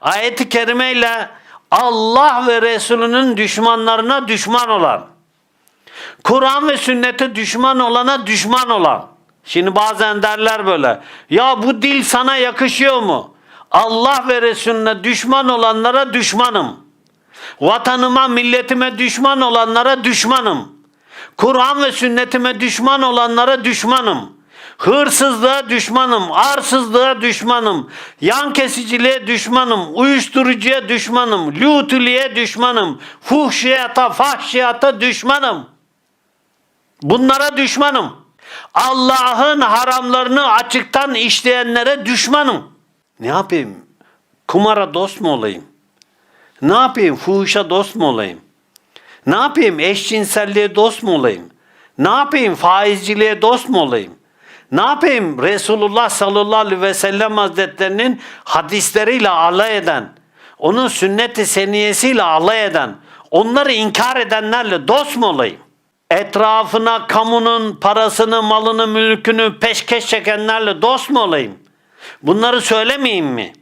Ayet-i kerimeyle Allah ve Resulünün düşmanlarına düşman olan, Kur'an ve sünnete düşman olana düşman olan. Şimdi bazen derler böyle. Ya bu dil sana yakışıyor mu? Allah ve Resulüne düşman olanlara düşmanım. Vatanıma, milletime düşman olanlara düşmanım. Kur'an ve sünnetime düşman olanlara düşmanım. Hırsızlığa düşmanım, arsızlığa düşmanım, yan kesiciliğe düşmanım, uyuşturucuya düşmanım, lütülüye düşmanım, fuhşiyata, fahşiyata düşmanım. Bunlara düşmanım. Allah'ın haramlarını açıktan işleyenlere düşmanım. Ne yapayım? Kumara dost mu olayım? Ne yapayım? Fuhuşa dost mu olayım? Ne yapayım? Eşcinselliğe dost mu olayım? Ne yapayım? Faizciliğe dost mu olayım? Ne yapayım? Resulullah sallallahu aleyhi ve sellem hazretlerinin hadisleriyle alay eden, onun sünnet-i seniyesiyle alay eden, onları inkar edenlerle dost mu olayım? Etrafına kamunun parasını, malını, mülkünü peşkeş çekenlerle dost mu olayım? Bunları söylemeyeyim mi?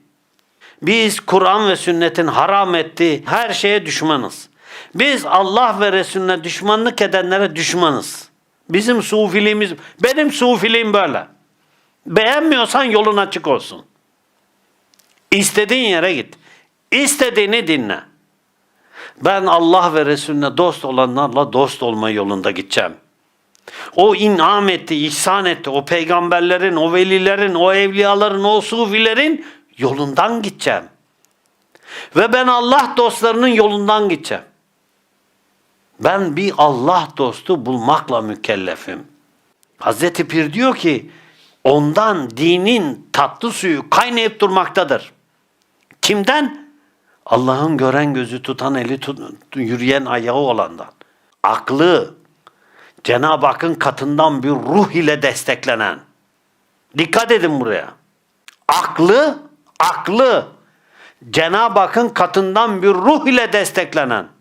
Biz Kur'an ve sünnetin haram ettiği her şeye düşmanız. Biz Allah ve Resulüne düşmanlık edenlere düşmanız. Bizim sufiliğimiz, benim sufiliğim böyle. Beğenmiyorsan yolun açık olsun. İstediğin yere git. İstediğini dinle. Ben Allah ve Resulüne dost olanlarla dost olma yolunda gideceğim. O inam etti, ihsan etti. O peygamberlerin, o velilerin, o evliyaların, o sufilerin yolundan gideceğim. Ve ben Allah dostlarının yolundan gideceğim. Ben bir Allah dostu bulmakla mükellefim. Hazreti Pir diyor ki ondan dinin tatlı suyu kaynayıp durmaktadır. Kimden? Allah'ın gören gözü tutan eli tut, yürüyen ayağı olandan. Aklı, Cenab-ı Hakk'ın katından bir ruh ile desteklenen. Dikkat edin buraya. Aklı, aklı Cenab-ı Hakk'ın katından bir ruh ile desteklenen.